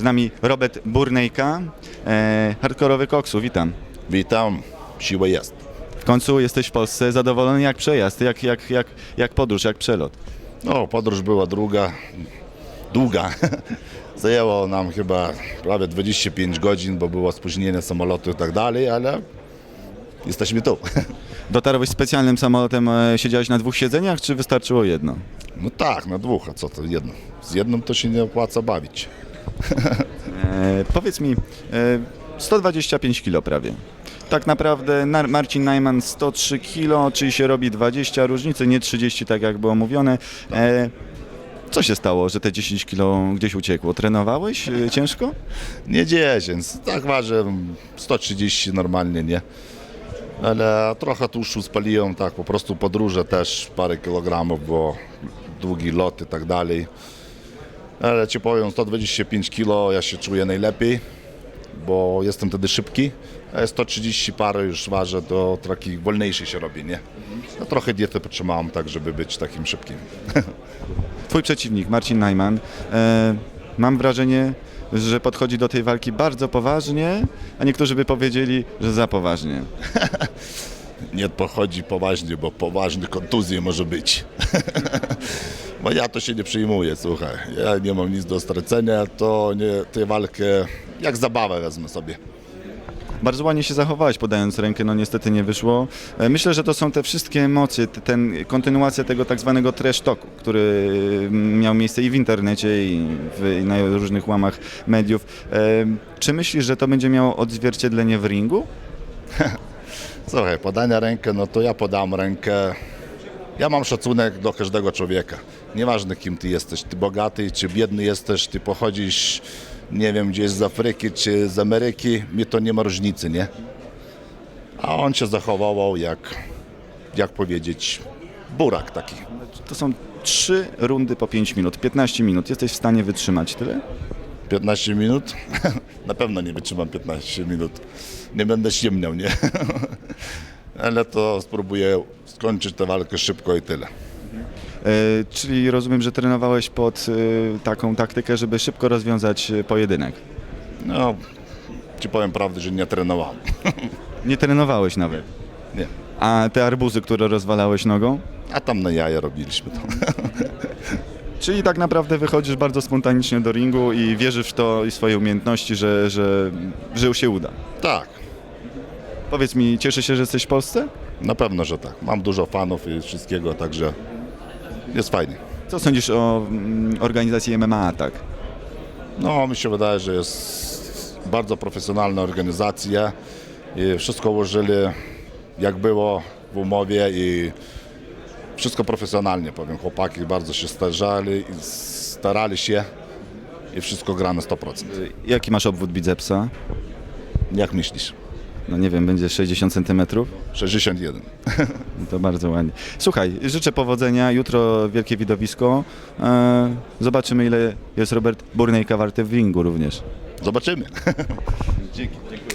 Z nami Robert Burnejka, e, hardkorowy koksu, witam. Witam, siła jest. W końcu jesteś w Polsce, zadowolony jak przejazd, jak, jak, jak, jak podróż, jak przelot. No, podróż była druga, długa. Zajęło nam chyba prawie 25 godzin, bo było spóźnienie samolotu i tak dalej, ale jesteśmy tu. Dotarłeś specjalnym samolotem, e, siedziałeś na dwóch siedzeniach, czy wystarczyło jedno? No tak, na dwóch, a co to jedno? Z jednym to się nie opłaca bawić. E, powiedz mi, e, 125 kg prawie. Tak naprawdę Marcin Najman 103 kg, czyli się robi 20 różnicy, nie 30 tak jak było mówione. E, co się stało, że te 10 kg gdzieś uciekło? Trenowałeś e, ciężko? Nie 10, tak waży 130 normalnie, nie? Ale trochę tłuszczu spaliłem, tak, po prostu podróże też parę kilogramów, bo długi lot i tak dalej. Ale ci powiem, 125 kg ja się czuję najlepiej, bo jestem wtedy szybki, a 130 parę już ważę, to taki wolniejszy się robi, nie? Ja trochę diety potrzymałem tak, żeby być takim szybkim. Twój przeciwnik, Marcin Najman, e, mam wrażenie, że podchodzi do tej walki bardzo poważnie, a niektórzy by powiedzieli, że za poważnie. nie pochodzi poważnie, bo poważny kontuzje może być. bo ja to się nie przyjmuję, słuchaj. Ja nie mam nic do stracenia, to nie, tę walkę jak zabawę wezmę sobie. Bardzo ładnie się zachowałeś, podając rękę, no niestety nie wyszło. E, Myślę, że to są te wszystkie emocje, ten, kontynuacja tego tak zwanego trash talku, który miał miejsce i w internecie, i, w, i na różnych łamach mediów. E, Czy myślisz, że to będzie miało odzwierciedlenie w ringu? Słuchaj, podania rękę, no to ja podam rękę. Ja mam szacunek do każdego człowieka. Nieważne kim ty jesteś, ty bogaty czy biedny jesteś, ty pochodzisz, nie wiem, gdzieś z Afryki czy z Ameryki, mi to nie ma różnicy, nie? A on się zachował jak, jak powiedzieć, burak taki. To są trzy rundy po 5 minut, 15 minut. Jesteś w stanie wytrzymać tyle? 15 minut? Na pewno nie wytrzymam 15 minut. Nie będę ściemniał, nie? Ale to spróbuję skończyć tę walkę szybko i tyle. E, Czyli rozumiem, że trenowałeś pod e, taką taktykę, żeby szybko rozwiązać e, pojedynek. No, ci powiem prawdę, że nie trenowałem. Nie trenowałeś nawet. Nie. A te arbuzy, które rozwalałeś nogą? A tam na jaja robiliśmy to. Czyli tak naprawdę wychodzisz bardzo spontanicznie do ringu i wierzysz w to i swoje umiejętności, że, że, że się uda. Tak, Powiedz mi, cieszę się, że jesteś w Polsce? na pewno, że tak. Mam dużo fanów i wszystkiego, także jest fajnie. Co sądzisz o mm, organizacji MMA tak? No, mi się wydaje, że jest bardzo profesjonalna organizacja i wszystko ułożyli jak było w umowie i wszystko profesjonalnie powiem. Chłopaki bardzo się starzali i starali się i wszystko gra na 100%. Jaki masz obwód bicepsa? Jak myślisz? No nie wiem, będzie 60 cm? 61. No To bardzo ładnie. Słuchaj, życzę powodzenia. Jutro wielkie widowisko. E, zobaczymy, ile jest Robert Burnejka warty w ringu również. Zobaczymy. Dzięki. Dziękuję.